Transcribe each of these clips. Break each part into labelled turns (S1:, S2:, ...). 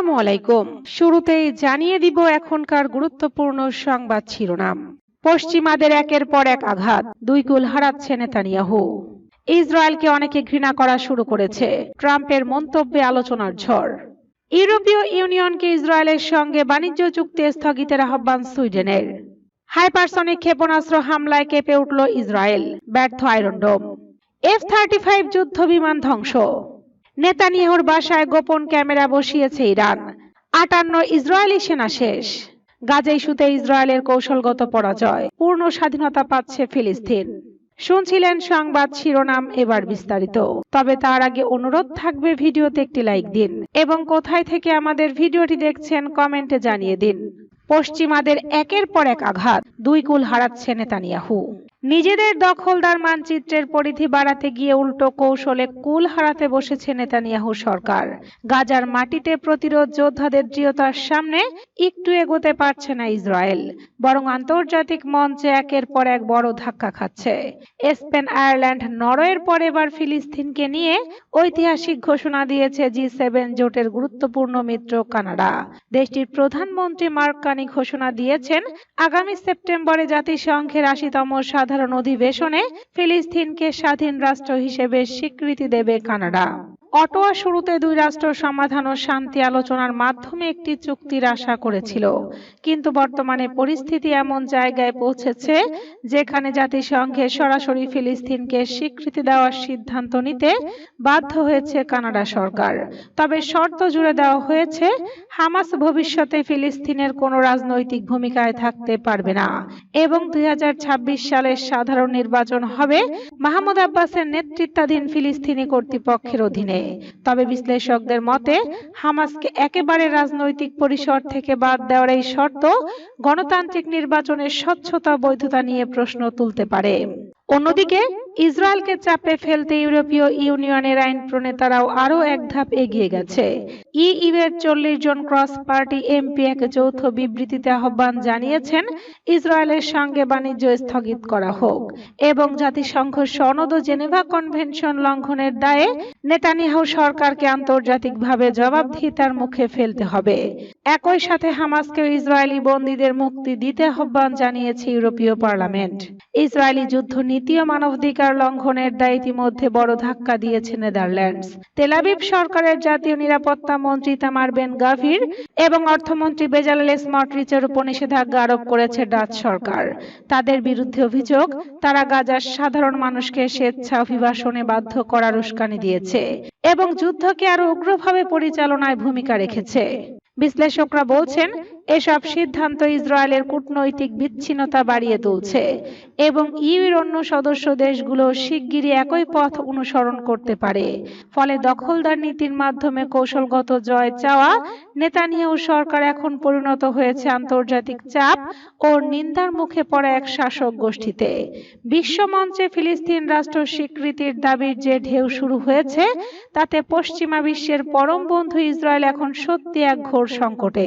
S1: আসসালামু আলাইকুম শুরুতেই জানিয়ে দিব এখনকার গুরুত্বপূর্ণ সংবাদ শিরোনাম পশ্চিমাদের একের পর এক আঘাত দুই কুল হারাচ্ছে নেতানিয়াহু ইসরায়েলকে অনেকে ঘৃণা করা শুরু করেছে ট্রাম্পের মন্তব্যে আলোচনার ঝড় ইউরোপীয় ইউনিয়নকে ইসরায়েলের সঙ্গে বাণিজ্য চুক্তি স্থগিতের আহ্বান সুইডেনের হাইপারসনিক ক্ষেপণাস্ত্র হামলায় কেঁপে উঠল ইসরায়েল ব্যর্থ iron dome F thirty five যুদ্ধ বিমান ধ্বংস নেতানিয়াহুর বাসায় গোপন ক্যামেরা বসিয়েছে ইরান আটান্ন ইসরায়েলি সেনা শেষ গাজেই সুতে ইসরায়েলের কৌশলগত পরাজয় পূর্ণ স্বাধীনতা পাচ্ছে ফিলিস্তিন শুনছিলেন সংবাদ শিরোনাম এবার বিস্তারিত তবে তার আগে অনুরোধ থাকবে ভিডিওতে একটি লাইক দিন এবং কোথায় থেকে আমাদের ভিডিওটি দেখছেন কমেন্টে জানিয়ে দিন পশ্চিমাদের একের পর এক আঘাত দুই কুল হারাচ্ছে নেতানিয়াহু নিজেদের দখলদার মানচিত্রের পরিধি বাড়াতে গিয়ে উল্টো কৌশলে কুল হারাতে বসেছে নেতানিয়াহু সরকার গাজার মাটিতে প্রতিরোধ যোদ্ধাদের দৃঢ়তার সামনে একটু এগোতে পারছে না ইসরায়েল বরং আন্তর্জাতিক মঞ্চে একের পর এক বড় ধাক্কা খাচ্ছে স্পেন আয়ারল্যান্ড নরওয়ের পর এবার ফিলিস্তিনকে নিয়ে ঐতিহাসিক ঘোষণা দিয়েছে জি সেভেন জোটের গুরুত্বপূর্ণ মিত্র কানাডা দেশটির প্রধানমন্ত্রী মার্ক কানি ঘোষণা দিয়েছেন আগামী সেপ্টেম্বরে জাতিসংঘের আশিতম সাধারণ সাধারণ অধিবেশনে ফিলিস্তিনকে স্বাধীন রাষ্ট্র হিসেবে স্বীকৃতি দেবে কানাডা অটোয়া শুরুতে দুই রাষ্ট্র সমাধান ও শান্তি আলোচনার মাধ্যমে একটি চুক্তির আশা করেছিল কিন্তু বর্তমানে পরিস্থিতি এমন জায়গায় পৌঁছেছে যেখানে জাতিসংঘে সরাসরি ফিলিস্তিনকে স্বীকৃতি দেওয়ার সিদ্ধান্ত নিতে বাধ্য হয়েছে কানাডা সরকার তবে শর্ত জুড়ে দেওয়া হয়েছে হামাস ভবিষ্যতে ফিলিস্তিনের কোন রাজনৈতিক ভূমিকায় থাকতে পারবে না এবং দুই সালের সাধারণ নির্বাচন হবে মাহমুদ আব্বাসের নেতৃত্বাধীন ফিলিস্তিনি কর্তৃপক্ষের অধীনে তবে বিশ্লেষকদের মতে হামাসকে একেবারে রাজনৈতিক পরিসর থেকে বাদ দেওয়ার এই শর্ত গণতান্ত্রিক নির্বাচনের স্বচ্ছতা বৈধতা নিয়ে প্রশ্ন তুলতে পারে অন্যদিকে ইসরায়েলকে চাপে ফেলতে ইউরোপীয় ইউনিয়নের আইন প্রণেতারাও আরও এক ধাপ এগিয়ে গেছে ইইউ এর চল্লিশ জন ক্রস পার্টি এমপি এক যৌথ বিবৃতিতে আহ্বান জানিয়েছেন ইসরায়েলের সঙ্গে বাণিজ্য স্থগিত করা হোক এবং জাতিসংঘ সনদ ও জেনেভা কনভেনশন লঙ্ঘনের দায়ে নেতানিয়াহু সরকারকে আন্তর্জাতিকভাবে জবাবদিহিতার মুখে ফেলতে হবে একই সাথে হামাসকে ইসরায়েলি বন্দীদের মুক্তি দিতে আহ্বান জানিয়েছে ইউরোপীয় পার্লামেন্ট ইসরায়েলি যুদ্ধ নীতি ও মানবাধিকার মানবাধিকার লঙ্ঘনের দায় ইতিমধ্যে বড় ধাক্কা দিয়েছে নেদারল্যান্ডস তেলাবিব সরকারের জাতীয় নিরাপত্তা মন্ত্রী তামার বেন গাভির এবং অর্থমন্ত্রী বেজালেল স্মটরিচের উপর নিষেধাজ্ঞা আরোপ করেছে ডাচ সরকার তাদের বিরুদ্ধে অভিযোগ তারা গাজার সাধারণ মানুষকে স্বেচ্ছা অভিবাসনে বাধ্য করার উস্কানি দিয়েছে এবং যুদ্ধকে আরো উগ্রভাবে পরিচালনায় ভূমিকা রেখেছে বিশ্লেষকরা বলছেন এসব সিদ্ধান্ত ইসরায়েলের কূটনৈতিক বিচ্ছিন্নতা বাড়িয়ে তুলছে এবং ইউর অন্য সদস্য দেশগুলো শিগগিরই একই পথ অনুসরণ করতে পারে ফলে দখলদার নীতির মাধ্যমে কৌশলগত জয় চাওয়া নেতানিয়াহু সরকার এখন পরিণত হয়েছে আন্তর্জাতিক চাপ ও নিন্দার মুখে পড়া এক শাসক গোষ্ঠীতে বিশ্বমঞ্চে ফিলিস্তিন রাষ্ট্র স্বীকৃতির দাবির যে ঢেউ শুরু হয়েছে তাতে পশ্চিমা বিশ্বের পরম বন্ধু ইসরায়েল এখন সত্যি এক ঘোর সংকটে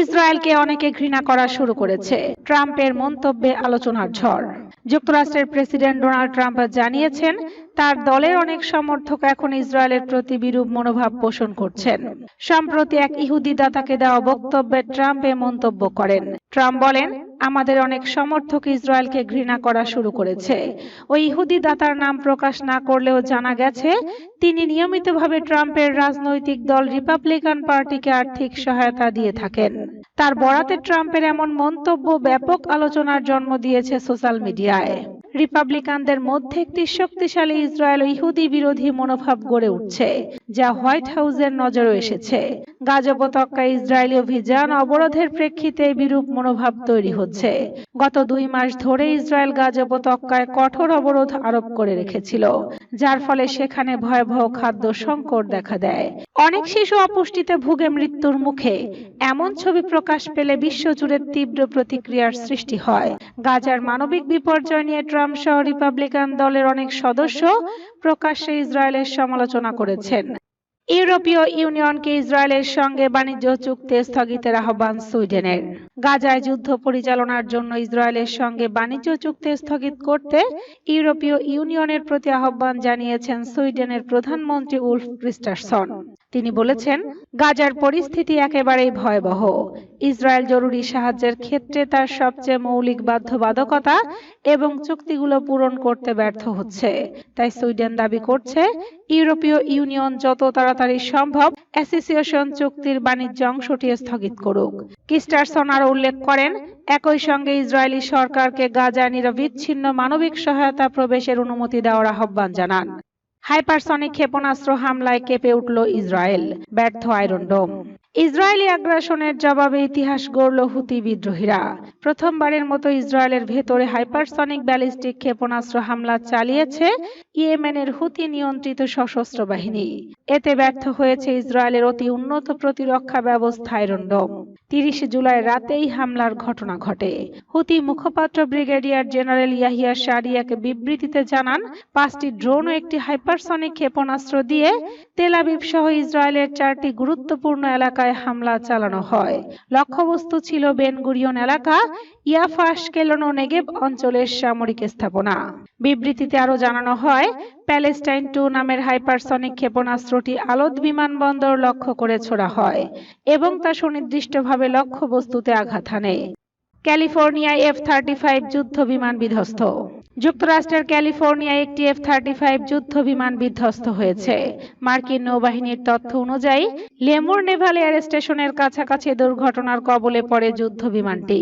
S1: ইসরায়েলকে অনেকে ঘৃণা করা শুরু করেছে ট্রাম্পের মন্তব্যে আলোচনার ঝড় যুক্তরাষ্ট্রের প্রেসিডেন্ট ডোনাল্ড ট্রাম্প জানিয়েছেন তার দলের অনেক সমর্থক এখন ইসরায়েলের প্রতি বিরূপ মনোভাব পোষণ করছেন সম্প্রতি এক ইহুদি দাতাকে দেওয়া বক্তব্যে ট্রাম্প এ মন্তব্য করেন ট্রাম্প বলেন আমাদের অনেক সমর্থক ইসরায়েলকে ঘৃণা করা শুরু করেছে ওই ইহুদি দাতার নাম প্রকাশ না করলেও জানা গেছে তিনি নিয়মিতভাবে ট্রাম্পের রাজনৈতিক দল রিপাবলিকান পার্টিকে আর্থিক সহায়তা দিয়ে থাকেন তার বরাতে ট্রাম্পের এমন মন্তব্য ব্যাপক আলোচনার জন্ম দিয়েছে সোশ্যাল মিডিয়ায় রিপাবলিকানদের মধ্যে একটি শক্তিশালী ইসরায়েল ইহুদি বিরোধী মনোভাব গড়ে উঠছে যা হোয়াইট হাউসের নজরে এসেছে গাজা ইসরায়েলি অভিযান অবরোধের প্রেক্ষিতে বিরূপ মনোভাব তৈরি হচ্ছে গত দুই মাস ধরে ইসরায়েল গাজা কঠোর অবরোধ আরোপ করে রেখেছিল যার ফলে সেখানে ভয়াবহ খাদ্য সংকট দেখা দেয় অনেক শিশু অপুষ্টিতে ভুগে মৃত্যুর মুখে এমন ছবি প্রকাশ পেলে বিশ্বজুড়ে তীব্র প্রতিক্রিয়ার সৃষ্টি হয় গাজার মানবিক বিপর্যয় নিয়ে ট্রাম্প সহ রিপাবলিকান দলের অনেক সদস্য প্রকাশ্যে ইসরায়েলের সমালোচনা করেছেন ইউরোপীয় ইউনিয়নকে ইসরায়েলের সঙ্গে বাণিজ্য চুক্তি স্থগিতের আহ্বান সুইডেনের গাজায় যুদ্ধ পরিচালনার জন্য ইসরায়েলের সঙ্গে বাণিজ্য চুক্তি স্থগিত করতে ইউরোপীয় ইউনিয়নের প্রতি আহ্বান জানিয়েছেন সুইডেনের প্রধানমন্ত্রী উলফ ক্রিস্টারসন তিনি বলেছেন গাজার পরিস্থিতি একেবারেই ভয়াবহ ইসরায়েল জরুরি সাহায্যের ক্ষেত্রে তার সবচেয়ে মৌলিক বাধ্যবাধকতা এবং চুক্তিগুলো পূরণ করতে ব্যর্থ হচ্ছে তাই সুইডেন দাবি করছে ইউরোপীয় ইউনিয়ন যত তাড়াতাড়ি সম্ভব অ্যাসোসিয়েশন চুক্তির বাণিজ্য অংশটি স্থগিত করুক কিস্টারসন আরও উল্লেখ করেন একই সঙ্গে ইসরায়েলি সরকারকে গাজা নিরবিচ্ছিন্ন মানবিক সহায়তা প্রবেশের অনুমতি দেওয়ার আহ্বান জানান হাইপারসনিক ক্ষেপণাস্ত্র হামলায় কেঁপে উঠল ইসরায়েল ব্যর্থ আয়রন ডোম ইসরায়েলি আগ্রাসনের জবাবে ইতিহাস গড়ল হুতি বিদ্রোহীরা প্রথমবারের মতো ইসরায়েলের ভেতরে হাইপারসনিক ব্যালিস্টিক ক্ষেপণাস্ত্র হামলা চালিয়েছে ইয়েমেনের হুতি নিয়ন্ত্রিত সশস্ত্র বাহিনী এতে ব্যর্থ হয়েছে ইসরায়েলের অতি উন্নত প্রতিরক্ষা ব্যবস্থা আইরনডোম তিরিশে জুলাই রাতেই হামলার ঘটনা ঘটে হুতি মুখপাত্র ব্রিগেডিয়ার জেনারেল ইয়াহিয়া শারিয়াকে বিবৃতিতে জানান পাঁচটি ড্রোন ও একটি হাইপারসনিক ক্ষেপণাস্ত্র দিয়ে তেলাবিব সহ ইসরায়েলের চারটি গুরুত্বপূর্ণ এলাকা এলাকায় হামলা চালানো হয় লক্ষ্যবস্তু ছিল বেনগুরিয়ন এলাকা ইয়াফাস কেলনো নেগেব অঞ্চলের সামরিক স্থাপনা বিবৃতিতে আরও জানানো হয় প্যালেস্টাইন টু নামের হাইপারসনিক ক্ষেপণাস্ত্রটি আলোদ বিমানবন্দর লক্ষ্য করে ছোড়া হয় এবং তা সুনির্দিষ্টভাবে লক্ষ্যবস্তুতে আঘাত হানে ক্যালিফোর্নিয়ায় এফ থার্টি ফাইভ যুদ্ধ বিমান বিধ্বস্ত যুক্তরাষ্ট্রের ক্যালিফোর্নিয়ায় একটি এফ থার্টি ফাইভ যুদ্ধ বিমান বিধ্বস্ত হয়েছে মার্কিন নৌবাহিনীর তথ্য অনুযায়ী লেমুর নেভাল এয়ার স্টেশনের কাছাকাছি দুর্ঘটনার কবলে পড়ে যুদ্ধ বিমানটি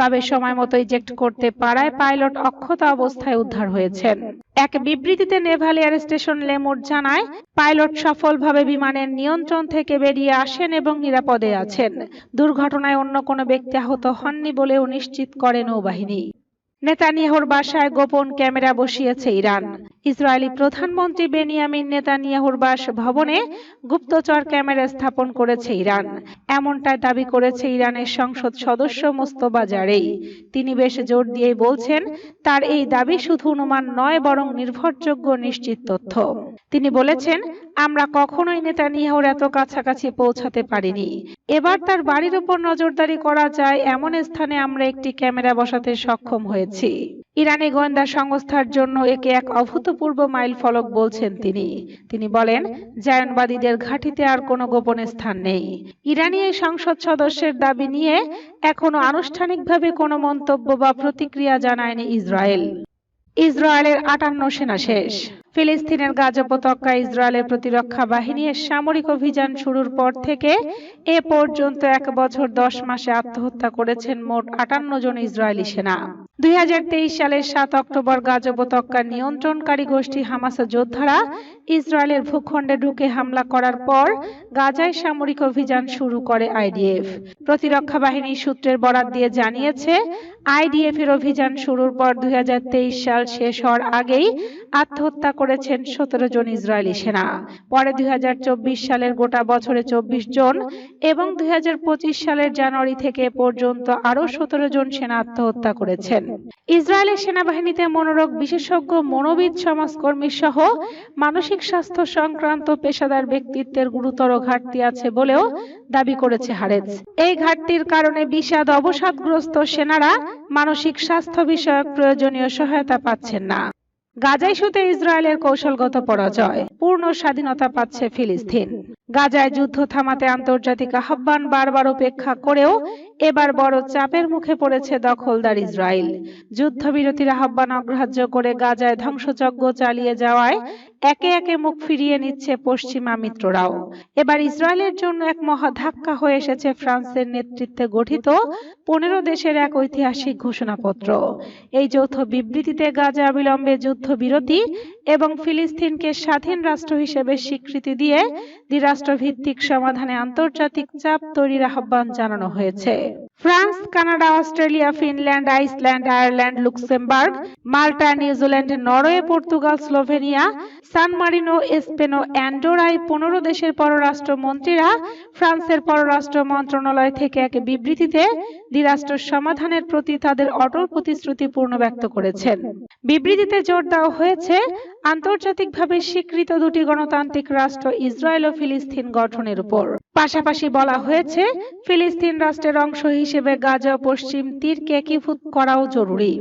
S1: তবে সময় মতো ইজেক্ট করতে পারায় পাইলট অক্ষত অবস্থায় উদ্ধার হয়েছেন এক বিবৃতিতে নেভাল এয়ার স্টেশন লেমুর জানায় পাইলট সফলভাবে বিমানের নিয়ন্ত্রণ থেকে বেরিয়ে আসেন এবং নিরাপদে আছেন দুর্ঘটনায় অন্য কোনো ব্যক্তি আহত হননি বলেও নিশ্চিত করে নৌবাহিনী নেতানিয়াহুর বাসায় গোপন ক্যামেরা বসিয়েছে ইরান ইসরায়েলি প্রধানমন্ত্রী বেনিয়ামিন নেতানিয়াহুর বাস ভবনে গুপ্তচর ক্যামেরা স্থাপন করেছে ইরান এমনটাই দাবি করেছে ইরানের সংসদ সদস্য মোস্তবা জারেই তিনি বেশ জোর দিয়ে বলছেন তার এই দাবি শুধু অনুমান নয় বরং নির্ভরযোগ্য নিশ্চিত তথ্য তিনি বলেছেন আমরা কখনোই নেতানিয়াহুর এত কাছাকাছি পৌঁছাতে পারিনি এবার তার বাড়ির উপর নজরদারি করা যায় এমন স্থানে আমরা একটি ক্যামেরা বসাতে সক্ষম হয়েছি ইরানি গোয়েন্দা সংস্থার জন্য একে এক অভূতপূর্ব মাইল ফলক বলছেন তিনি তিনি বলেন জায়নবাদীদের ঘাঁটিতে আর কোনো গোপন স্থান নেই ইরানি এই সংসদ সদস্যের দাবি নিয়ে এখনো আনুষ্ঠানিকভাবে কোনো মন্তব্য বা প্রতিক্রিয়া জানায়নি ইসরায়েল ইসরায়েলের আটান্ন সেনা শেষ ফিলিস্তিনের গাজা উপত্যকা ইসরায়েলের প্রতিরক্ষা বাহিনীর সামরিক অভিযান শুরুর পর থেকে এ পর্যন্ত এক বছর দশ মাসে আত্মহত্যা করেছেন মোট আটান্ন জন ইসরায়েলি সেনা দুই সালের সাত অক্টোবর গাজা উপত্যকার নিয়ন্ত্রণকারী গোষ্ঠী হামাসা যোদ্ধারা ইসরায়েলের ভূখণ্ডে ঢুকে হামলা করার পর গাজায় সামরিক অভিযান শুরু করে আইডিএফ প্রতিরক্ষা বাহিনী সূত্রের বরাত দিয়ে জানিয়েছে আইডিএফের অভিযান শুরুর পর দুই সাল শেষ হওয়ার আগেই আত্মহত্যা করেছেন সতেরো জন ইসরায়েলি সেনা পরে দুই সালের গোটা বছরে চব্বিশ জন এবং দুই সালের জানুয়ারি থেকে পর্যন্ত আরও সতেরো জন সেনা আত্মহত্যা করেছেন ইসরায়েলের সেনাবাহিনীতে মনোরোগ বিশেষজ্ঞ মনোবিদ সমাজকর্মী সহ মানসিক স্বাস্থ্য সংক্রান্ত পেশাদার ব্যক্তিত্বের গুরুতর ঘাটতি আছে বলেও দাবি করেছে হারেজ এই ঘাটতির কারণে বিষাদ অবসাদগ্রস্ত সেনারা মানসিক স্বাস্থ্য বিষয়ক প্রয়োজনীয় সহায়তা পাচ্ছেন না গাজাইশুতে ইসরায়েলের কৌশলগত পরাজয় পূর্ণ স্বাধীনতা পাচ্ছে ফিলিস্তিন গাজায় যুদ্ধ থামাতে আন্তর্জাতিক আহ্বান বারবার উপেক্ষা করেও এবার বড় চাপের মুখে পড়েছে দখলদার ইসরায়েল যুদ্ধবিরতির আহ্বান অগ্রাহ্য করে গাজায় ধ্বংসযজ্ঞ চালিয়ে যাওয়ায় একে একে মুখ ফিরিয়ে নিচ্ছে পশ্চিমা মিত্ররাও এবার ইসরায়েলের জন্য এক মহা ধাক্কা হয়ে এসেছে ফ্রান্সের নেতৃত্বে গঠিত পনেরো দেশের এক ঐতিহাসিক ঘোষণাপত্র এই যৌথ বিবৃতিতে গাজা অবিলম্বে যুদ্ধবিরতি এবং ফিলিস্তিনকে স্বাধীন রাষ্ট্র হিসেবে স্বীকৃতি দিয়ে দ্বিরাষ্ট্রভিত্তিক সমাধানে আন্তর্জাতিক চাপ তৈরির আহ্বান জানানো হয়েছে France Canada Australia Finland Iceland Ireland Luxembourg Malta New Zealand Norway Portugal Slovenia San Marino Spain ও অ্যান্ডোরায় পনেরো দেশের পররাষ্ট্র মন্ত্রীরা ফ্রান্সের পররাষ্ট্র মন্ত্রণালয় থেকে এক বিবৃতিতে দ্বিরাষ্ট্র সমাধানের প্রতি তাদের অটল প্রতিশ্রুতিপূর্ণ ব্যক্ত করেছেন বিবৃতিতে জোর দেওয়া হয়েছে আন্তর্জাতিকভাবে স্বীকৃত দুটি গণতান্ত্রিক রাষ্ট্র ইসরায়েল ও ফিলিস্তিন গঠনের উপর পাশাপাশি বলা হয়েছে ফিলিস্তিন রাষ্ট্রের অংশ হিসেবে গাজা পশ্চিম তীরকে একীভূত করাও জরুরি